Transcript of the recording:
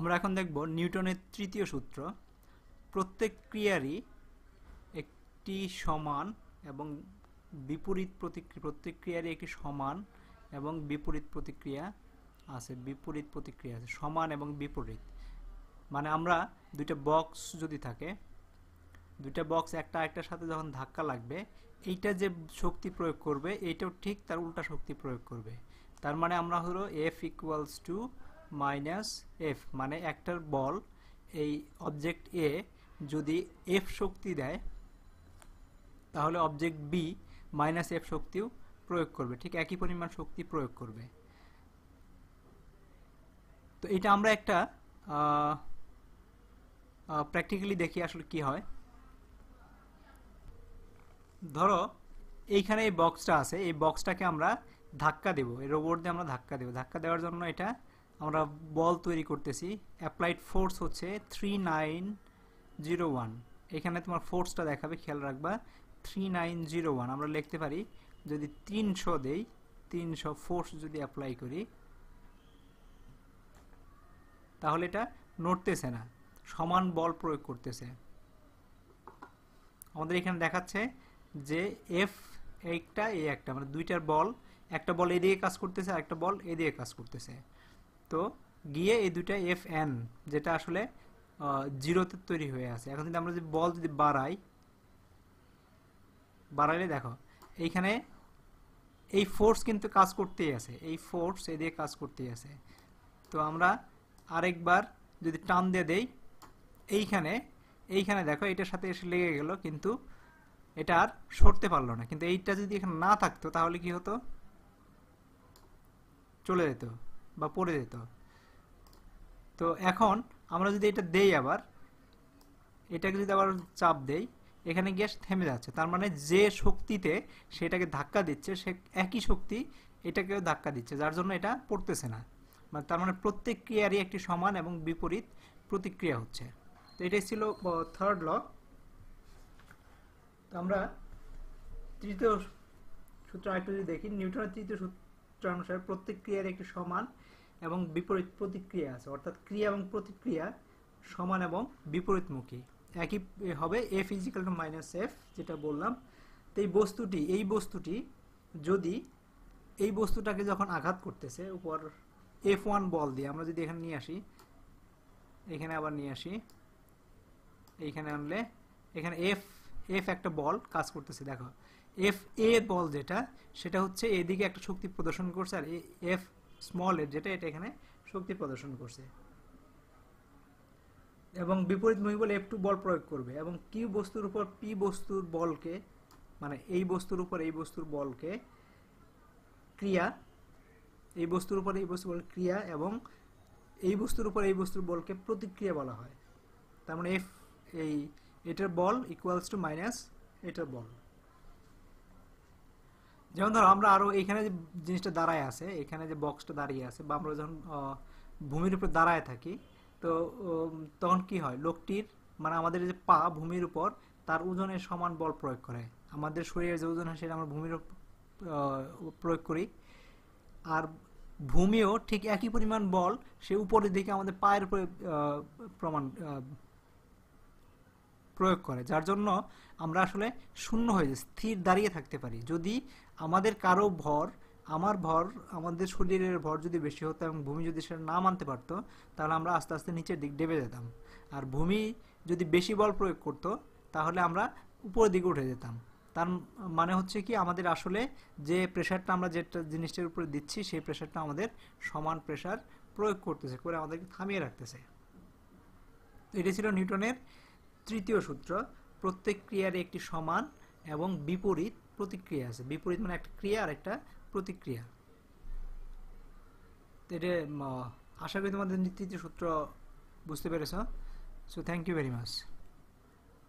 আমরা এখন দেখব নিউটনের তৃতীয় সূত্র। প্রত্যেক ক্রিয়ারই একটি সমান এবং বিপরীত প্রতিক্রিয়া, প্রত্যেক ক্রিয়ারই একটি সমান এবং বিপরীত প্রতিক্রিয়া আছে, বিপরীত প্রতিক্রিয়া আছে, সমান এবং বিপরীত। মানে আমরা দুইটা বক্স যদি থাকে, দুইটা বক্স একটা একটার সাথে যখন ধাক্কা লাগবে, এইটা যে শক্তি প্রয়োগ করবে, এইটাও ঠিক তার উল্টা শক্তি প্রয়োগ করবে। তার মানে আমরা হলো F equals to minus F মানে একটার বল, এই অবজেক্ট এ যদি এফ শক্তি দেয়, তাহলে অবজেক্ট বি মাইনাস এফ শক্তিও প্রয়োগ করবে, ঠিক একই পরিমাণ শক্তি প্রয়োগ করবে। তো এটা আমরা একটা প্র্যাকটিক্যালি দেখি আসলে কি হয়। ধরো, এইখানে এই বক্সটা আছে, এই বক্সটাকে আমরা ধাক্কা দেব, এই রোবট দিয়ে আমরা ধাক্কা দেব। ধাক্কা দেওয়ার জন্য এটা আমরা বল তৈরি করতেছি। অ্যাপ্লাইড ফোর্স হচ্ছে থ্রি নাইন জিরো ওয়ান এখানে তোমার ফোর্সটা দেখাবে, খেয়াল রাখবা। থ্রি নাইন জিরো ওয়ান আমরা লিখতে পারি, যদি তিনশো দেই, তিনশো ফোর্স যদি অ্যাপ্লাই করি, তাহলে এটা নড়তেছে না, সমান বল প্রয়োগ করতেছে। আমাদের এখানে দেখাচ্ছে যে এফ একটা এ একটা মানে দুইটার বল, একটা বল এদিকে কাজ করতেছে আর একটা বল এদিকে কাজ করতেছে। তো গিয়ে এই দুইটা এফ এন যেটা আসলে জিরোতে তৈরি হয়ে আছে। এখন যদি আমরা যদি বল যদি বাড়াই, বাড়াইলে দেখো, এইখানে এই ফোর্স কিন্তু কাজ করতেই আছে। এই ফোর্স এদিকে কাজ করতেই আছে। তো আমরা আরেকবার যদি টান দিয়ে দেই, এইখানে এইখানে দেখো, এটার সাথে এসে লেগে গেল, কিন্তু এটা আর সরতে পারল না। কিন্তু এইটা যদি এখানে না থাকতো, তাহলে কি হতো? চলে যেত। বা পড়ে যেত। তো এখন আমরা যদি এটা দেই আবার, এটাকে যদি আবার চাপ দেই, এখানে গ্যাস থেমে যাচ্ছে। তার মানে যে শক্তিতে সেটাকে ধাক্কা দিচ্ছে, সে একই শক্তি এটাকেও ধাক্কা দিচ্ছে, যার জন্য এটা পড়তেছে না। মানে তার মানে প্রত্যেক ক্রিয়ারই একটি সমান এবং বিপরীত প্রতিক্রিয়া হচ্ছে। তো এটাই ছিল থার্ড ল তো আমরা তৃতীয় সূত্র আরেকটু যদি দেখি, নিউটনের তৃতীয় সূত্র অনুসারে প্রত্যেক ক্রিয়ার একটি সমান এবং বিপরীত প্রতিক্রিয়া আছে, অর্থাৎ ক্রিয়া এবং প্রতিক্রিয়া সমান এবং বিপরীতমুখী। একই হবে F equal to minus F যেটা বললাম। তো এই বস্তুটি এই বস্তুটি যদি, এই বস্তুটাকে যখন আঘাত করতেছে, উপর এফ ওয়ান বল দিয়ে, আমরা যদি এখানে নিয়ে আসি, এখানে আবার নিয়ে আসি, এইখানে আনলে, এখানে এফ এফ একটা বল কাজ করতেছে, দেখো। এফ এ বল যেটা, সেটা হচ্ছে এদিকে একটা শক্তি প্রদর্শন করছে আর এফ স্মল এর যেটা, এটা এখানে শক্তি প্রদর্শন করছে। এবং বিপরীতমুখী বলে এফ টু বল প্রয়োগ করবে এবং কিউ বস্তুর উপর পি বস্তুর বলকে মানে এই বস্তুর উপর এই বস্তুর বলকে ক্রিয়া, এই বস্তুর উপর এই বস্তুর বল ক্রিয়া এবং এই বস্তুর উপর এই বস্তুর বলকে প্রতিক্রিয়া বলা হয়। তার মানে এফ এই এটার বল ইকুয়ালস টু মাইনাস এটার বল। যেমন ধরো আমরা আরও এইখানে যে জিনিসটা দাঁড়ায় আছে, এখানে যে বক্সটা দাঁড়িয়ে আছে বা আমরা যখন ভূমির উপর দাঁড়ায় থাকি, তো তখন কি হয়? লোকটির মানে আমাদের যে পা ভূমির উপর, তার ওজনের সমান বল প্রয়োগ করে। আমাদের শরীরের যে ওজন হয় সেটা আমরা ভূমির প্রয়োগ করি। আর ভূমিও ঠিক একই পরিমাণ বল, সে উপরের দিকে আমাদের পায়ের উপরে প্রমাণ প্রয়োগ করে, যার জন্য আমরা আসলে শূন্য হয়ে যাই, স্থির দাঁড়িয়ে থাকতে পারি। যদি আমাদের কারও ভর, আমার ভর, আমাদের শরীরের ভর যদি বেশি হতো এবং ভূমি যদি সেটা না মানতে পারতো, তাহলে আমরা আস্তে আস্তে নিচের দিক ডেবে যেতাম। আর ভূমি যদি বেশি বল প্রয়োগ করত, তাহলে আমরা উপরের দিকে উঠে যেতাম। তার মানে হচ্ছে কি, আমাদের আসলে যে প্রেশারটা আমরা যেটা জিনিসটার উপরে দিচ্ছি, সেই প্রেশারটা আমাদের সমান প্রেশার প্রয়োগ করতেছে, করে আমাদেরকে থামিয়ে রাখতেছে। এটি ছিল নিউটনের তৃতীয় সূত্র, প্রত্যেক ক্রিয়ার একটি সমান এবং বিপরীত প্রতিক্রিয়া আছে। বিপরীত মানে একটা ক্রিয়া আর একটা প্রতিক্রিয়া। এটা আশা করি তোমাদের তৃতীয় সূত্র বুঝতে পেরেছ। So thank you very much